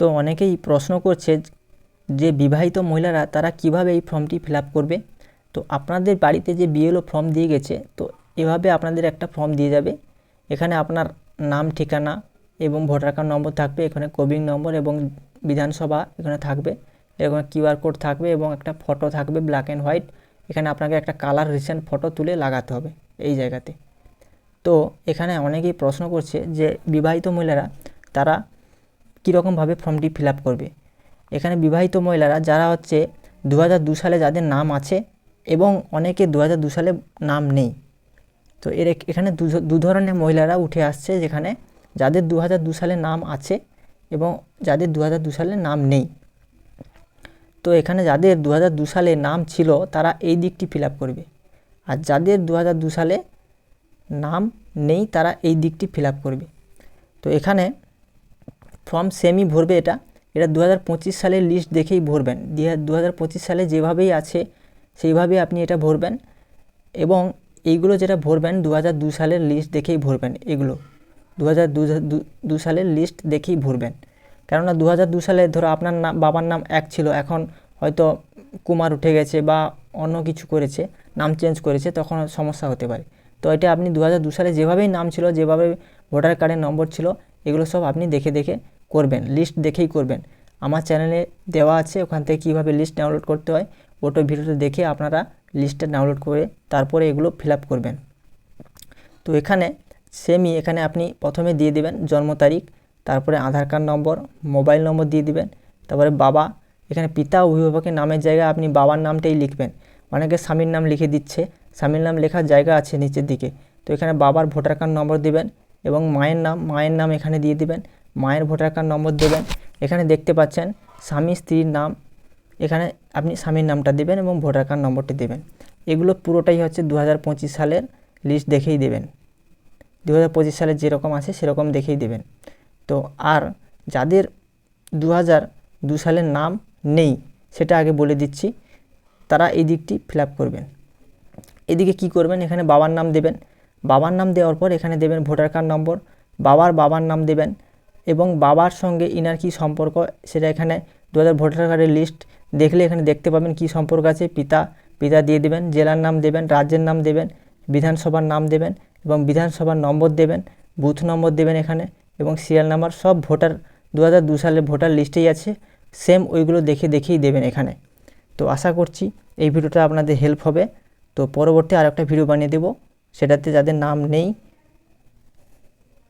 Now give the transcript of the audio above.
তো অনেকেই প্রশ্ন করছে যে বিবাহিত মহিলারা তারা কীভাবে এই ফর্মটি ফিল করবে? তো আপনাদের বাড়িতে যে বিএলও ফর্ম দিয়ে গেছে, তো এভাবে আপনাদের একটা ফর্ম দিয়ে যাবে। এখানে আপনার নাম, ঠিকানা এবং ভোটার কার্ড নম্বর থাকবে, এখানে কোভিং নম্বর এবং বিধানসভা এখানে থাকবে, এরকম কিউআর কোড থাকবে এবং একটা ফটো থাকবে ব্ল্যাক অ্যান্ড হোয়াইট এখানে আপনাকে একটা কালার রিসেন্ট ফটো তুলে লাগাতে হবে এই জায়গাতে। তো এখানে অনেকেই প্রশ্ন করছে যে বিবাহিত মহিলারা তারা কীরকমভাবে ফর্মটি ফিল আপ করবে। এখানে বিবাহিত মহিলারা যারা হচ্ছে দু দু সালে যাদের নাম আছে এবং অনেকে দু দু সালে নাম নেই। তো এর এখানে দু ধরনের মহিলারা উঠে আসছে যেখানে যাদের দু দু সালে নাম আছে এবং যাদের দু দু সালে নাম নেই। তো এখানে যাদের দু দু সালে নাম ছিল তারা এই দিকটি ফিল করবে। আর যাদের দু দু সালে নাম নেই তারা এই দিকটি ফিল করবে। তো এখানে ফর্ম সেমই ভরবে এটা। এটা দু হাজার পঁচিশ সালের লিস্ট দেখেই ভরবেন। দু হাজার পঁচিশ সালে যেভাবেই আছে, সেইভাবেই আপনি এটা ভরবেন। এবং এইগুলো যেটা ভরবেন দু সালের লিস্ট দেখেই ভরবেন এগুলো। দু সালের লিস্ট দেখেই ভরবেন। কেননা দু সালে ধরো আপনার নাম বাবার নাম এক ছিল, এখন হয়তো কুমার উঠে গেছে বা অন্য কিছু করেছে, নাম চেঞ্জ করেছে, তখন সমস্যা হতে পারে। তো এটা আপনি দু সালে যেভাবেই নাম ছিল, যেভাবে ভোটার কার্ডের নম্বর ছিল, এগুলো সব আপনি দেখে দেখে করবেন লিস্ট দেখেই করবেন। আমার চ্যানেলে দেওয়া আছে, ওখান থেকে কীভাবে লিস্ট ডাউনলোড করতে হয় ওটো ভিডিওটা দেখে আপনারা লিস্টটা ডাউনলোড করে তারপরে এগুলো ফিল করবেন। তো এখানে সেমই এখানে আপনি প্রথমে দিয়ে দিবেন জন্ম তারিখ, তারপরে আধার কার্ড নম্বর মোবাইল নম্বর দিয়ে দিবেন, তারপরে বাবা, এখানে পিতা, অভিভাবকের নামের জায়গায় আপনি বাবার নামটাই লিখবেন। অনেকে স্বামীর নাম লিখে দিচ্ছে, স্বামীর নাম লেখার জায়গা আছে নিচের দিকে। তো এখানে বাবার ভোটার কার্ড নম্বর দিবেন এবং মায়ের নাম মায়ের নাম এখানে দিয়ে দিবেন। মায়ের ভোটার কার্ড নম্বর দেবেন। এখানে দেখতে পাচ্ছেন স্বামী, স্ত্রীর নাম। এখানে আপনি স্বামীর নামটা দেবেন এবং ভোটার কার্ড নম্বরটি দেবেন। এগুলো পুরোটাই হচ্ছে দু হাজার পঁচিশ সালের লিস্ট দেখেই দেবেন। দু হাজার পঁচিশ সালে যেরকম আছে সেরকম দেখেই দেবেন। তো আর যাদের দু দু সালের নাম নেই, সেটা আগে বলে দিচ্ছি। তারা এই দিকটি ফিল করবেন। এদিকে কি করবেন? এখানে বাবার নাম দেবেন। বাবার নাম দেওয়ার পর এখানে দেবেন ভোটার কার্ড নম্বর। বাবার বাবার নাম দেবেন। এবং বাবার সঙ্গে ইনার কি সম্পর্ক সেটা এখানে দু হাজার ভোটার কার্ডের লিস্ট দেখলে এখানে দেখতে পাবেন কি সম্পর্ক আছে। পিতা পিতা দিয়ে দেবেন, জেলার নাম দেবেন, রাজ্যের নাম দেবেন, বিধানসভার নাম দেবেন এবং বিধানসভার নম্বর দেবেন, বুথ নম্বর দেবেন এখানে এবং সিরিয়াল নাম্বার সব ভোটার দু হাজার দু সালের ভোটার লিস্টেই আছে। সেম ওইগুলো দেখে দেখেই দেবেন এখানে। তো আশা করছি এই ভিডিওটা আপনাদের হেল্প হবে। তো পরবর্তী আর একটা ভিডিও বানিয়ে দেবো। সেটাতে যাদের নাম নেই